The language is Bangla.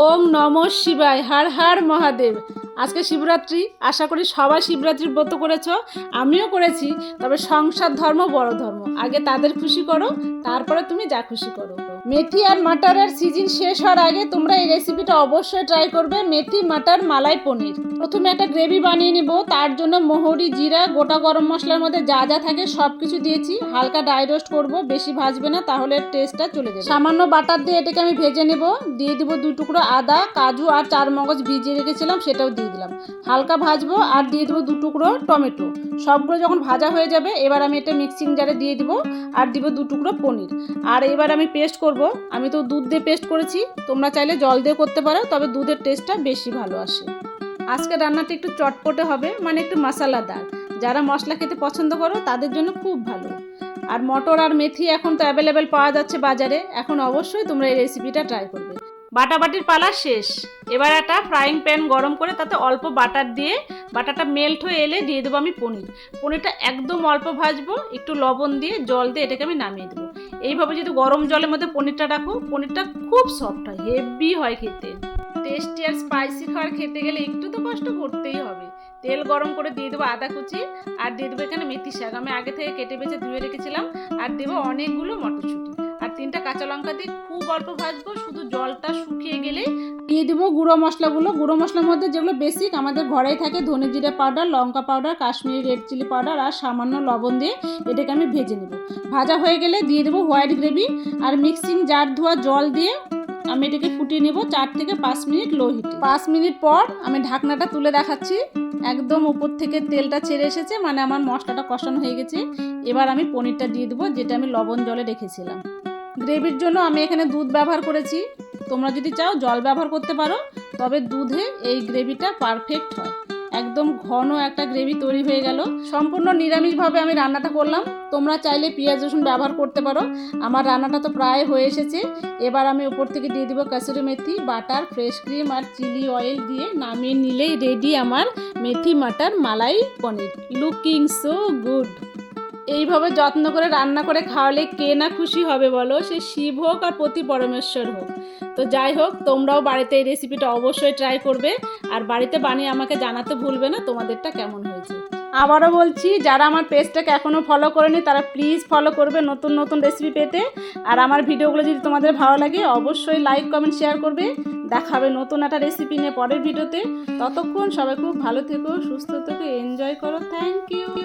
ওম নম শিবায়, হার হার মহাদেব। আজকে শিবরাত্রি, আশা করি সবাই শিবরাত্রির ব্রত করেছ, আমিও করেছি, তবে সংসার ধর্ম বড় ধর্ম। আগে তাদের খুশি করো, তারপরে তুমি যা খুশি করো। মেথি আর মাটারের সিজন শেষ হওয়ার আগে তোমরা এই রেসিপিটা অবশ্যই ট্রাই করবে, মেথি, মাটার, মালাই, পনির। প্রথমে একটা গ্রেভি বানিয়ে নেব, তার জন্য মোহরি, জিরা, গোটা গরম মশলার মধ্যে যা যা থাকে সব কিছু দিয়েছি। হালকা ড্রাই রোস্ট করব, বেশি ভাজবে না, তাহলে টেস্টটা চলে যাবে। সামান্য বাটার দিয়ে এটাকে আমি ভেজে নেব। দিয়ে দিব দুই টুকরো আদা, কাজু আর চার মগজ ভিজিয়ে রেখেছিলাম, সেটাও দিয়ে দিলাম। হালকা ভাজবো আর দিয়ে দেবো দু টুকরো টমেটো। সবগুলো যখন ভাজা হয়ে যাবে, এবার আমি এটা মিক্সিং জারে দিয়ে দিব, আর দিব দু টুকরো পনির। আর এবার আমি পেস্ট করব আমি তো দুধ দিয়ে পেস্ট করেছি। তোমরা চাইলে জল দিয়ে করতে পারো, তবে দুধের টেস্টটা বেশি ভালো আসে। আজকে রান্নাটা একটু চটপটে হবে মানে একটু মশলাদার। যারা মশলা খেতে পছন্দ করো, তাদের জন্য খুব ভালো। আর মটর আর মেথি এখন তো অ্যাভেলেবেল পাওয়া যাচ্ছে বাজারে। এখন অবশ্যই তোমরা এই রেসিপিটা ট্রাই করবে। বাটাবাটির পালা শেষ। এবার একটা ফ্রাইং প্যান গরম করে তাতে অল্প বাটার দিয়ে বাটারটা মেল্ট হয়ে এলে দিয়ে দেবো আমি পনির। পনিরটা একদম অল্প ভাজবো, একটু লবণ দিয়ে জল দিয়ে এটাকে আমি নামিয়ে দেবো। এইভাবে যদি গরম জলের মধ্যে পনিরটা রাখো, পনিরটা খুব সফট হয় হেভি হয় খেতে। টেস্টি আর স্পাইসি খাবার খেতে গেলে একটু তো কষ্ট করতেই হবে। তেল গরম করে দিয়ে দেবো আদা কুচি, আর দিয়ে দেবো এখানে মেথি শাক। আমি আগে থেকে কেটে বেছে ধুয়ে রেখেছিলাম, আর দেবো অনেকগুলো মটরশুঁটি। তিনটা কাঁচা লঙ্কা দিয়ে খুব অল্প ভাজবো, শুধু জলটা শুকিয়ে গেলে। দিয়ে দেবো গুঁড়ো মশলাগুলো। গুঁড়ো মশলার মধ্যে যেগুলো বেসিক আমাদের ঘরেই থাকে ধনে জিরে পাউডার লঙ্কা powder Kashmiri red chilli powder আর সামান্য লবণ দিয়ে এটাকে আমি ভেজে নেব। ভাজা হয়ে গেলে দিয়ে দেবো হোয়াইট গ্রেভি আর মিক্সিং জার ধোয়া জল দিয়ে আমি এটাকে ফুটিয়ে নেব চার থেকে পাঁচ মিনিট লো হিটে পাঁচ মিনিট পর আমি ঢাকনাটা তুলে দেখাচ্ছি। একদম উপর থেকে তেলটা ছেড়ে এসেছে মানে আমার মশলাটা কষানো হয়ে গেছে। এবার আমি পনিরটা দিয়ে দেবো, যেটা আমি লবণ জলে রেখেছিলাম। গ্রেভির জন্য আমি এখানে দুধ ব্যবহার করেছি। তোমরা যদি চাও জল ব্যবহার করতে পারো, তবে দুধে এই গ্রেভিটা পারফেক্ট হয়। একদম ঘন একটা গ্রেভি তৈরি হয়ে গেল। সম্পূর্ণ নিরামিষভাবে আমি রান্নাটা করলাম। তোমরা চাইলে পেঁয়াজ, রসুন ব্যবহার করতে পারো। আমার রান্নাটা তো প্রায় হয়ে এসেছে। এবার আমি উপর থেকে দিয়ে দিব kasuri methi, butter, fresh cream আর চিলি অয়েল দিয়ে নামিয়ে নিলেই রেডি আমার methi, matar, malai, paneer. Looking so good! এইভাবে যত্ন করে রান্না করে খাওয়ালে কে না খুশি হবে বলো? সে শিব হোক আর প্রতি পরমেশ্বর হোক। তো যাই হোক, তোমরাও বাড়িতে এই রেসিপিটা অবশ্যই ট্রাই করবে। আর বাড়িতে বানিয়ে আমাকে জানাতে ভুলবে না তোমাদেরটা কেমন হয়েছে। আবারও বলছি, যারা আমার পেজটাকে এখনও ফলো করেনি, তারা প্লিজ ফলো করবে নতুন নতুন রেসিপি পেতে। আর আমার ভিডিওগুলো যদি তোমাদের ভালো লাগে, অবশ্যই লাইক কমেন্ট শেয়ার করবে। দেখাবে নতুন একটা রেসিপি নিয়ে পরের ভিডিওতে ততক্ষণ সবাই খুব ভালো থেকো, সুস্থ থেকো এনজয় করো। Thank you